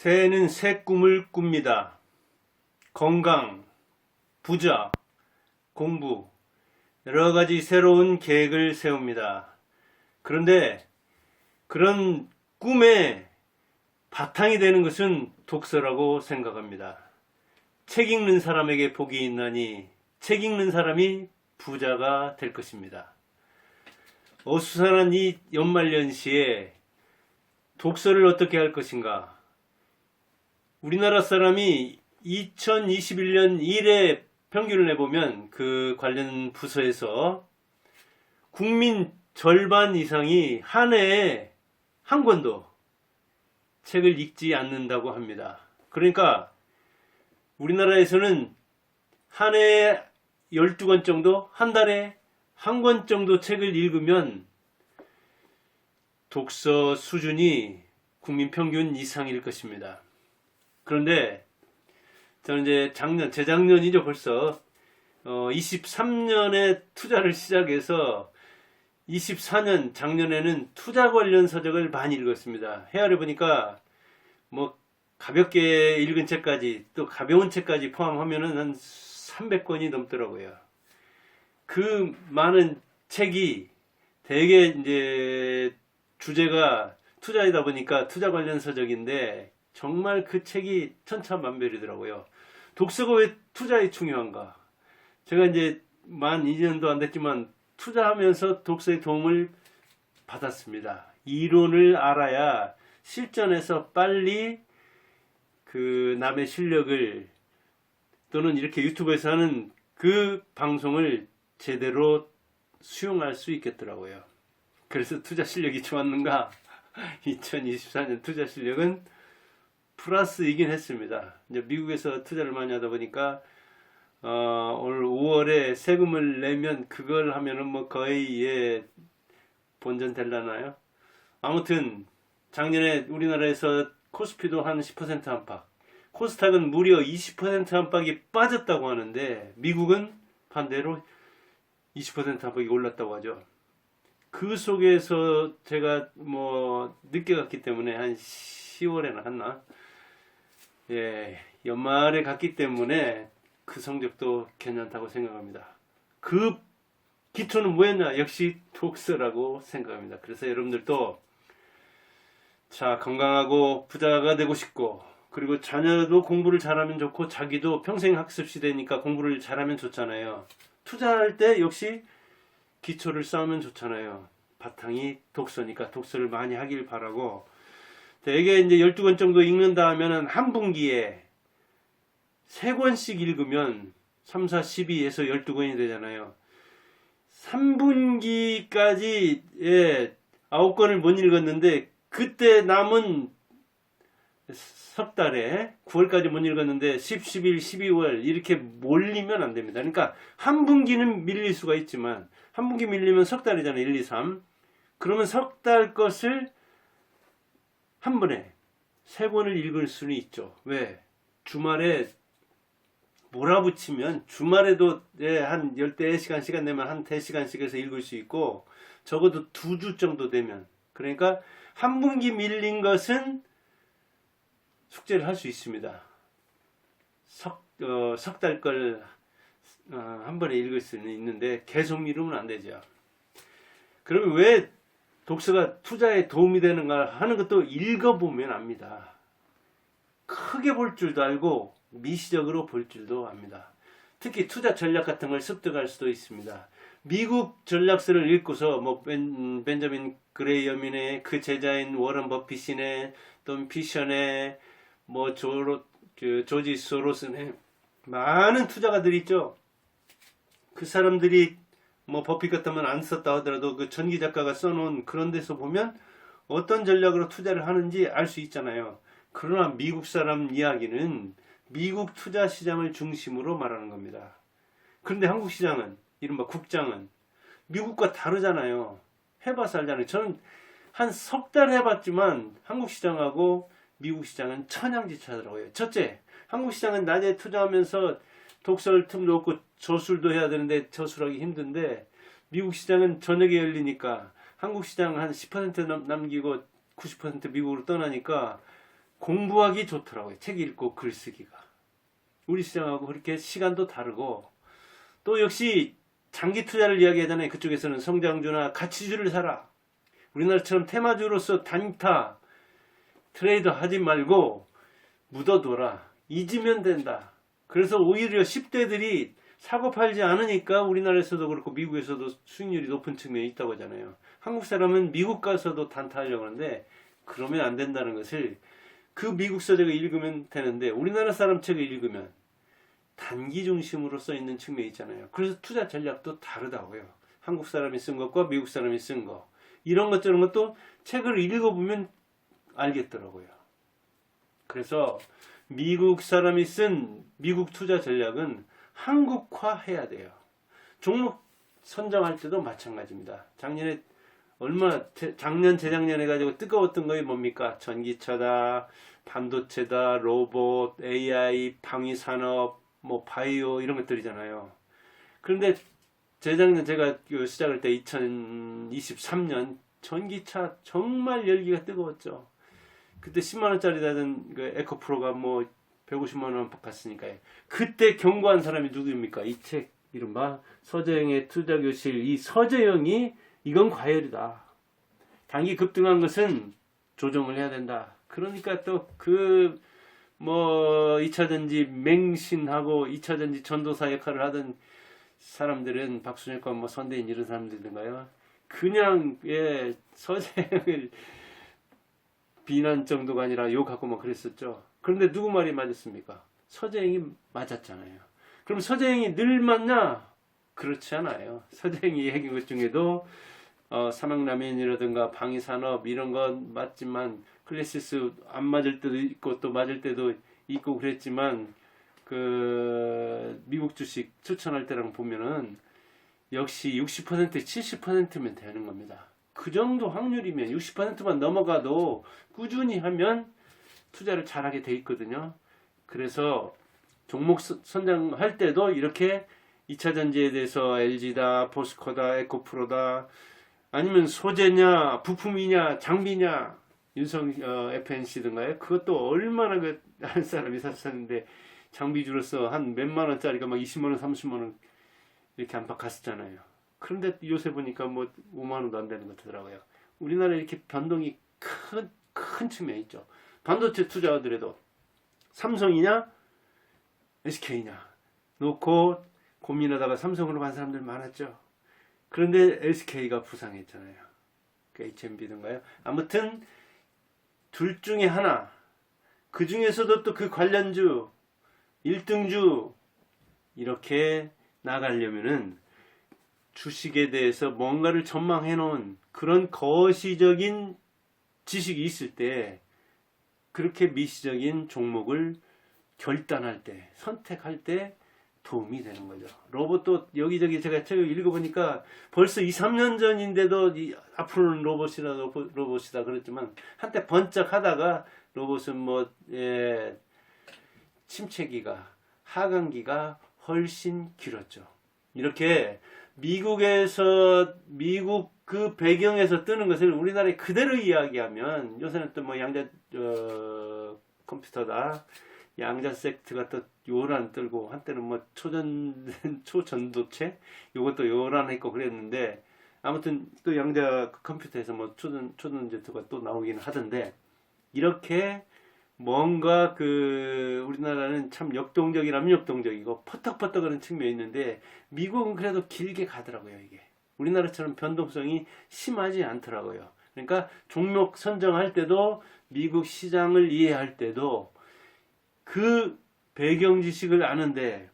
새해는 새 꿈을 꿉니다. 건강, 부자, 공부, 여러 가지 새로운 계획을 세웁니다. 그런데 그런 꿈의 바탕이 되는 것은 독서라고 생각합니다. 책 읽는 사람에게 복이 있나니 책 읽는 사람이 부자가 될 것입니다. 어수선한 이 연말연시에 독서를 어떻게 할 것인가? 우리나라 사람이 2021년 1회 평균을 내보면 그 관련 부서에서 국민 절반 이상이 한 해에 한 권도 책을 읽지 않는다고 합니다. 그러니까 우리나라에서는 한 해에 12권 정도, 한 달에 한 권 정도 책을 읽으면 독서 수준이 국민 평균 이상일 것입니다. 그런데 저는 이제 작년, 재작년이죠 벌써 어, 23년에 투자를 시작해서 24년 작년에는 투자 관련 서적을 많이 읽었습니다. 헤아려 보니까 뭐 가볍게 읽은 책까지 또 가벼운 책까지 포함하면은 한 300권이 넘더라고요. 그 많은 책이 대개 이제 주제가 투자이다 보니까 투자 관련 서적인데 정말 그 책이 천차만별이더라고요. 독서가 왜 투자에 중요한가? 제가 이제 만 2년도 안 됐지만 투자하면서 독서의 도움을 받았습니다. 이론을 알아야 실전에서 빨리 그 남의 실력을 또는 이렇게 유튜브에서 하는 그 방송을 제대로 수용할 수 있겠더라고요. 그래서 투자 실력이 좋았는가? 2024년 투자 실력은 플러스이긴 했습니다. 이제 미국에서 투자를 많이 하다 보니까 어, 올 5월에 세금을 내면 그걸 하면은 뭐 거의 예, 본전 될라나요? 아무튼 작년에 우리나라에서 코스피도 한 10% 안팎, 코스닥은 무려 20% 안팎이 빠졌다고 하는데 미국은 반대로 20% 안팎이 올랐다고 하죠. 그 속에서 제가 뭐 늦게 갔기 때문에 한 10월에나 했나? 예, 연말에 갔기 때문에 그 성적도 괜찮다고 생각합니다. 그 기초는 뭐였냐? 역시 독서라고 생각합니다. 그래서 여러분들도 자, 건강하고 부자가 되고 싶고 그리고 자녀도 공부를 잘하면 좋고 자기도 평생 학습 시대니까 공부를 잘하면 좋잖아요. 투자할 때 역시 기초를 쌓으면 좋잖아요. 바탕이 독서니까 독서를 많이 하길 바라고 대개 이제 12권 정도 읽는다 하면은 한 분기에 3권씩 읽으면 3, 4, 12에서 12권이 되잖아요. 3분기까지 예, 9권을 못 읽었는데 그때 남은 석 달에 9월까지 못 읽었는데 10, 11, 12월 이렇게 몰리면 안 됩니다. 그러니까 한 분기는 밀릴 수가 있지만 한 분기 밀리면 석 달이잖아요. 1, 2, 3. 그러면 석 달 것을 한 번에 세 권을 읽을 수는 있죠. 왜? 주말에 몰아붙이면 주말에도 예, 한 열대 시간 시간 되면 한 대시간씩 해서 읽을 수 있고 적어도 두 주 정도 되면 그러니까 한 분기 밀린 것은 숙제를 할 수 있습니다. 석, 어, 어, 한 번에 읽을 수는 있는데, 계속 미루면 안 되죠. 그러면 왜 독서가 투자에 도움이 되는가 하는 것도 읽어보면 압니다. 크게 볼 줄도 알고, 미시적으로 볼 줄도 압니다. 특히 투자 전략 같은 걸 습득할 수도 있습니다. 미국 전략서를 읽고서 뭐 벤, 벤자민 그레이엄이네 그 제자인 워런 버핏이네 또 피션의 뭐 조로 그 조지 소로스네 많은 투자가들이 있죠. 그 사람들이 뭐 버핏 같으면 안 썼다 하더라도 그 전기 작가가 써놓은 그런 데서 보면 어떤 전략으로 투자를 하는지 알 수 있잖아요. 그러나 미국 사람 이야기는 미국 투자 시장을 중심으로 말하는 겁니다. 그런데 한국 시장은 이른바 국장은 미국과 다르잖아요. 해봐서 알잖아요. 저는 한 석 달 해봤지만 한국 시장하고 미국 시장은 천양지차더라고요. 첫째, 한국 시장은 낮에 투자하면서 독서를 틈도 없고 저술도 해야 되는데 저술하기 힘든데 미국 시장은 저녁에 열리니까 한국 시장 한 10% 남, 남기고 90% 미국으로 떠나니까 공부하기 좋더라고요. 책 읽고 글 쓰기가. 우리 시장하고 그렇게 시간도 다르고 또 역시 장기 투자를 이야기하잖아요. 그쪽에서는 성장주나 가치주를 사라. 우리나라처럼 테마주로서 단타 트레이드 하지 말고 묻어둬라. 잊으면 된다. 그래서 오히려 10대들이 사고 팔지 않으니까 우리나라에서도 그렇고 미국에서도 수익률이 높은 측면이 있다고 하잖아요. 한국 사람은 미국 가서도 단타하려고 하는데 그러면 안 된다는 것을 그 미국 서적을 읽으면 되는데 우리나라 사람 책을 읽으면 단기 중심으로 써 있는 측면이 있잖아요. 그래서 투자 전략도 다르다고요. 한국 사람이 쓴 것과 미국 사람이 쓴 거. 이런 것 저런 것도 책을 읽어보면 알겠더라고요. 그래서 미국 사람이 쓴 미국 투자 전략은 한국화해야 돼요. 종목 선정할 때도 마찬가지입니다. 작년에 얼마 재- 작년 재작년에 가지고 뜨거웠던 거이 뭡니까? 전기차다, 반도체다, 로봇, AI, 방위 산업, 뭐 바이오 이런 것들이잖아요. 그런데 재작년 제가 그 시작할 때 2023년 전기차 정말 열기가 뜨거웠죠. 그때 10만 원짜리 다던 그 에코 프로가 뭐 150만 원 갔으니까요. 그때 경고한 사람이 누구입니까? 이 책 이른바 서재영의 투자 교실 이 서재영이 이건 과열이다. 단기 급등한 것은 조정을 해야 된다. 그러니까 또 그 뭐 2차전지 맹신하고 2차전지 전도사 역할을 하던 사람들은 박순혁과 뭐 선대인 이런 사람들인가요? 그냥 예 서재영을 비난 정도가 아니라 욕하고 뭐 그랬었죠. 그런데 누구 말이 맞았습니까? 서재영이 맞았잖아요. 그럼 서재영이 늘 맞냐? 그렇지 않아요. 서재영이 얘기한 것 중에도 어, 삼양라면이라든가 방위산업 이런 건 맞지만 클래시스 안 맞을 때도 있고 또 맞을 때도 있고 그랬지만 그 미국 주식 추천할 때랑 보면은 역시 60% 70%면 되는 겁니다. 그 정도 확률이면 60%만 넘어가도 꾸준히 하면 투자를 잘하게 돼 있거든요. 그래서 종목 선- 선정할 때도 이렇게 2차 전지에 대해서 LG다, 포스코다, 에코프로다 아니면 소재냐, 부품이냐, 장비냐 윤성 어, FNC든가요. 그것도 얼마나 그한 사람이 샀었는데 장비주로서 한 몇만 원짜리가 막 20만 원, 30만 원 이렇게 안팎 갔었잖아요. 그런데 요새 보니까 뭐 5만 원도 안 되는 것 같더라고요. 우리나라 이렇게 변동이 큰, 큰 측면이 있죠. 반도체 투자하더라도 삼성이냐, SK냐 놓고 고민하다가 삼성으로 간 사람들 많았죠. 그런데 SK가 부상했잖아요. 그 HMB든가요. 아무튼 둘 중에 하나. 그 중에서도 또 그 관련주 1등주 이렇게 나가려면은 주식에 대해서 뭔가를 전망해 놓은 그런 거시적인 지식이 있을 때 그렇게 미시적인 종목을 결단할 때, 선택할 때 도움이 되는 거죠. 로봇도 여기저기 제가 책을 읽어보니까 벌써 2, 3년 전인데도 이 앞으로는 로봇이다, 로봇, 로봇이다 그랬지만 한때 번쩍 하다가 로봇은 뭐, 예, 침체기가, 하강기가 훨씬 길었죠. 이렇게 미국에서, 미국 그 배경에서 뜨는 것을 우리나라에 그대로 이야기하면 요새는 또 뭐 양자, 어, 컴퓨터다. 양자 섹트가 또 요란 떨고 한때는 뭐 초전 초전도체 요것도 요란 했고 그랬는데 아무튼 또 양자 컴퓨터에서 뭐 초전 초전제트가 또 나오긴 하던데 이렇게 뭔가 그 우리나라는 참 역동적이라면 역동적이고 퍼떡퍼떡하는 측면이 있는데 미국은 그래도 길게 가더라고요 이게 우리나라처럼 변동성이 심하지 않더라고요 그러니까 종목 선정할 때도 미국 시장을 이해할 때도 그 배경 지식을 아는데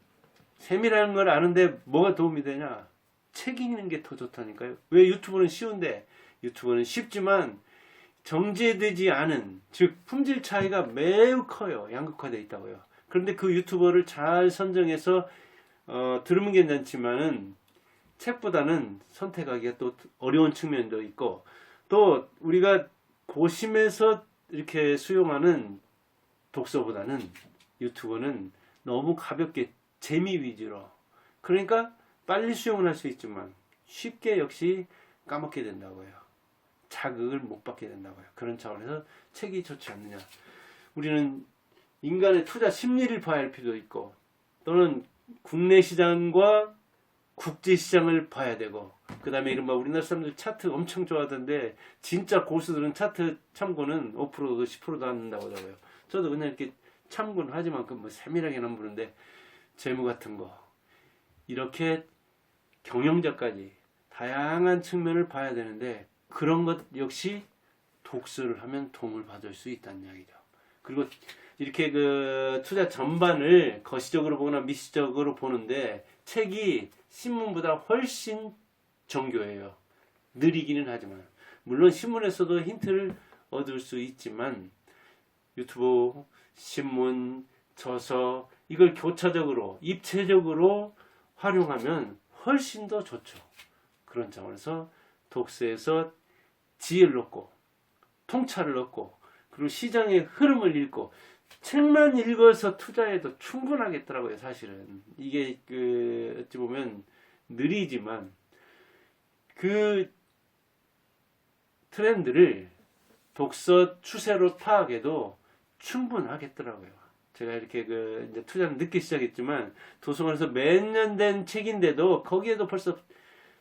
세밀한 걸 아는데 뭐가 도움이 되냐? 책 읽는 게 더 좋다니까요. 왜 유튜브는 쉬운데 유튜브는 쉽지만 정제되지 않은 즉 품질 차이가 매우 커요. 양극화되어 있다고요. 그런데 그 유튜버를 잘 선정해서 어, 들으면 괜찮지만은 책보다는 선택하기가 또 어려운 측면도 있고 또 우리가 고심해서 이렇게 수용하는 독서보다는 유튜브는 너무 가볍게 재미 위주로 그러니까 빨리 수용을 할 수 있지만 쉽게 역시 까먹게 된다고요. 자극을 못 받게 된다고요. 그런 차원에서 책이 좋지 않느냐. 우리는 인간의 투자 심리를 봐야 할 필요도 있고 또는 국내 시장과 국제 시장을 봐야 되고 그 다음에 이른바 우리나라 사람들 차트 엄청 좋아하던데 진짜 고수들은 차트 참고는 5% 10%도 안 한다고 하더라고요. 저도 그냥 이렇게 참고는 하지만 그뭐 세밀하게는 안 보는데 재무 같은 거 이렇게 경영자까지 다양한 측면을 봐야 되는데 그런 것 역시 독서를 하면 도움을 받을 수 있다는 이야기죠. 그리고 이렇게 그 투자 전반을 거시적으로 보거나 미시적으로 보는데 책이 신문보다 훨씬 정교해요. 느리기는 하지만 물론 신문에서도 힌트를 얻을 수 있지만 유튜브, 신문, 저서 이걸 교차적으로 입체적으로 활용하면 훨씬 더 좋죠. 그런 차원에서 독서에서 지혜를 얻고 통찰을 얻고 그리고 시장의 흐름을 읽고 책만 읽어서 투자해도 충분하겠더라고요 사실은 이게 그 어찌 보면 느리지만 그 트렌드를 독서 추세로 파악해도 충분하겠더라고요. 제가 이렇게 그 이제 투자를 늦게 시작했지만 도서관에서 몇 년 된 책인데도 거기에도 벌써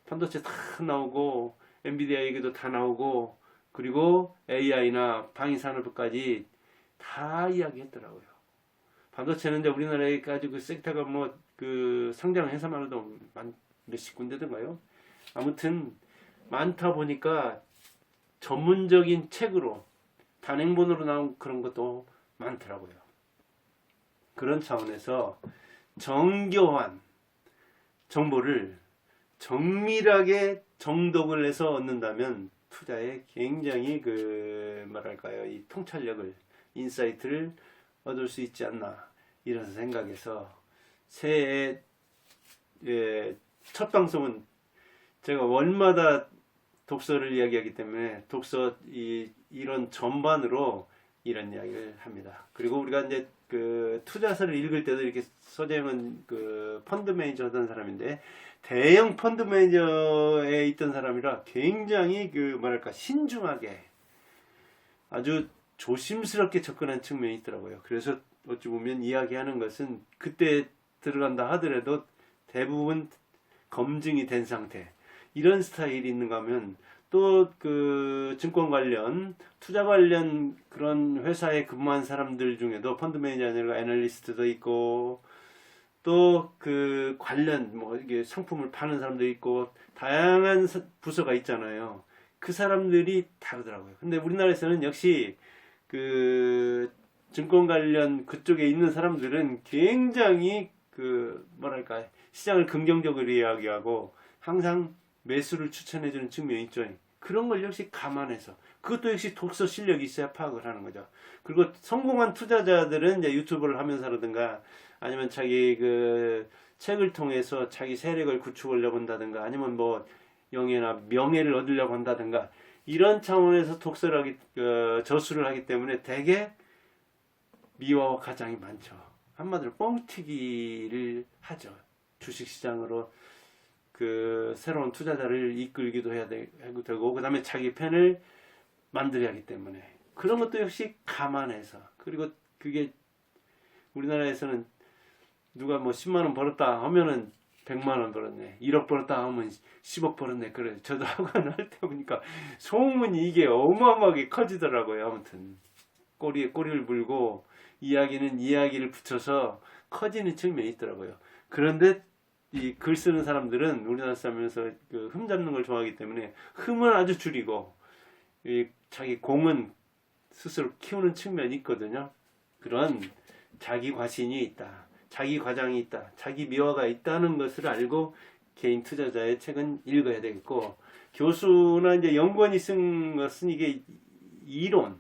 반도체 다 나오고 엔비디아 얘기도 다 나오고 그리고 AI나 방위산업까지 다 이야기했더라고요. 반도체는 이제 우리나라에까지 그 섹터가 뭐그 상장 회사만 해도 만 몇십 군데든가요. 아무튼 많다 보니까 전문적인 책으로 단행본으로 나온 그런 것도 많더라고요. 그런 차원에서 정교한 정보를 정밀하게 정독을 해서 얻는다면 투자에 굉장히 그 뭐랄까요 이 통찰력을 인사이트를 얻을 수 있지 않나 이런 생각에서 새해 예, 첫 방송은 제가 월마다 독서를 이야기하기 때문에 독서 이 이런 전반으로 이런 이야기를 합니다. 그리고 우리가 이제 그 투자서를 읽을 때도 이렇게 서재형은 그 펀드 매니저 하던 사람인데 대형 펀드 매니저에 있던 사람이라 굉장히 그 뭐랄까 신중하게 아주 조심스럽게 접근한 측면이 있더라고요. 그래서 어찌 보면 이야기하는 것은 그때 들어간다 하더라도 대부분 검증이 된 상태 이런 스타일이 있는가 하면 또 그 증권 관련 투자 관련 그런 회사에 근무한 사람들 중에도 펀드 매니저나 애널리스트도 있고 또 그 관련 뭐 이게 상품을 파는 사람도 있고 다양한 사- 부서가 있잖아요. 그 사람들이 다르더라고요. 근데 우리나라에서는 역시 그 증권 관련 그쪽에 있는 사람들은 굉장히 그 뭐랄까 시장을 긍정적으로 이야기하고 항상 매수를 추천해주는 측면이 있죠. 그런 걸 역시 감안해서 그것도 역시 독서 실력이 있어야 파악을 하는 거죠. 그리고 성공한 투자자들은 이제 유튜브를 하면서라든가 아니면 자기 그 책을 통해서 자기 세력을 구축하려고 한다든가 아니면 뭐 영예나 명예를 얻으려고 한다든가 이런 차원에서 독서를 하기 어, 저수를 하기 때문에 대개 미화와 가장이 많죠. 한마디로 뻥튀기를 하죠. 주식시장으로 그 새로운 투자자를 이끌기도 해야 되- 되고 그 다음에 자기 편을 만들어야 하기 때문에 그런 것도 역시 감안해서 그리고 그게 우리나라에서는 누가 뭐 10만 원 벌었다 하면은 100만 원 벌었네. 1억 벌었다 하면 10억 벌었네. 그래. 저도 학원 할때 보니까 소문이 이게 어마어마하게 커지더라고요. 아무튼 꼬리에 꼬리를 물고 이야기는 이야기를 붙여서 커지는 측면이 있더라고요. 그런데 이 글 쓰는 사람들은 우리나라 사람에서 그 흠 잡는 걸 좋아하기 때문에 흠은 아주 줄이고 이 자기 공은 스스로 키우는 측면이 있거든요. 그런 자기 과신이 있다. 자기 과장이 있다. 자기 미화가 있다는 것을 알고 개인 투자자의 책은 읽어야 되겠고 교수나 이제 연구원이 쓴 것은 이게 이론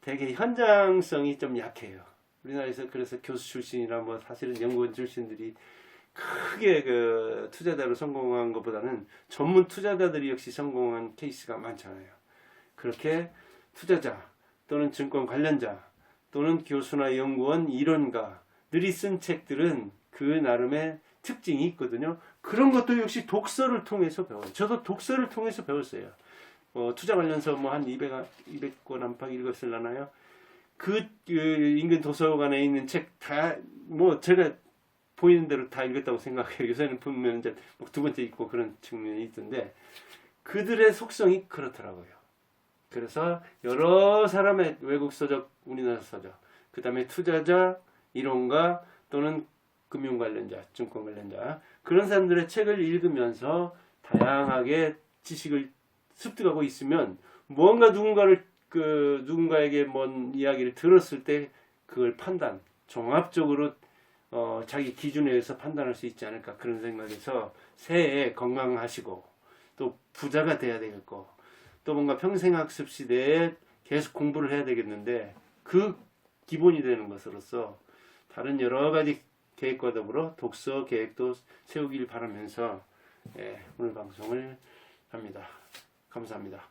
되게 현장성이 좀 약해요. 우리나라에서 그래서 교수 출신이나 뭐 사실은 연구원 출신들이 크게 그 투자자로 성공한 것보다는 전문 투자자들이 역시 성공한 케이스가 많잖아요. 그렇게 투자자 또는 증권 관련자 또는 교수나 연구원 이론가 들이 쓴 책들은 그 나름의 특징이 있거든요. 그런 것도 역시 독서를 통해서 배워요. 저도 독서를 통해서 배웠어요. 어, 투자 관련서 뭐 한 200, 200권 안팎 읽었을라나요? 그, 그 인근 도서관에 있는 책 다 뭐 제가 보이는 대로 다 읽었다고 생각해요. 요새는 보면 이제 뭐두 번째 읽고 그런 측면이 있던데 그들의 속성이 그렇더라고요. 그래서 여러 사람의 외국 서적, 우리나라 서적, 그 다음에 투자자, 이론가 또는 금융 관련자, 증권 관련자. 그런 사람들의 책을 읽으면서 다양하게 지식을 습득하고 있으면 뭔가 누군가를 그 누군가에게 뭔 이야기를 들었을 때 그걸 판단 종합적으로 어, 자기 기준에 의해서 판단할 수 있지 않을까 그런 생각에서 새해 건강하시고 또 부자가 돼야 되겠고 또 뭔가 평생학습 시대에 계속 공부를 해야 되겠는데 그 기본이 되는 것으로서 다른 여러 가지 계획과 더불어 독서 계획도 세우길 바라면서 예, 오늘 방송을 합니다. 감사합니다.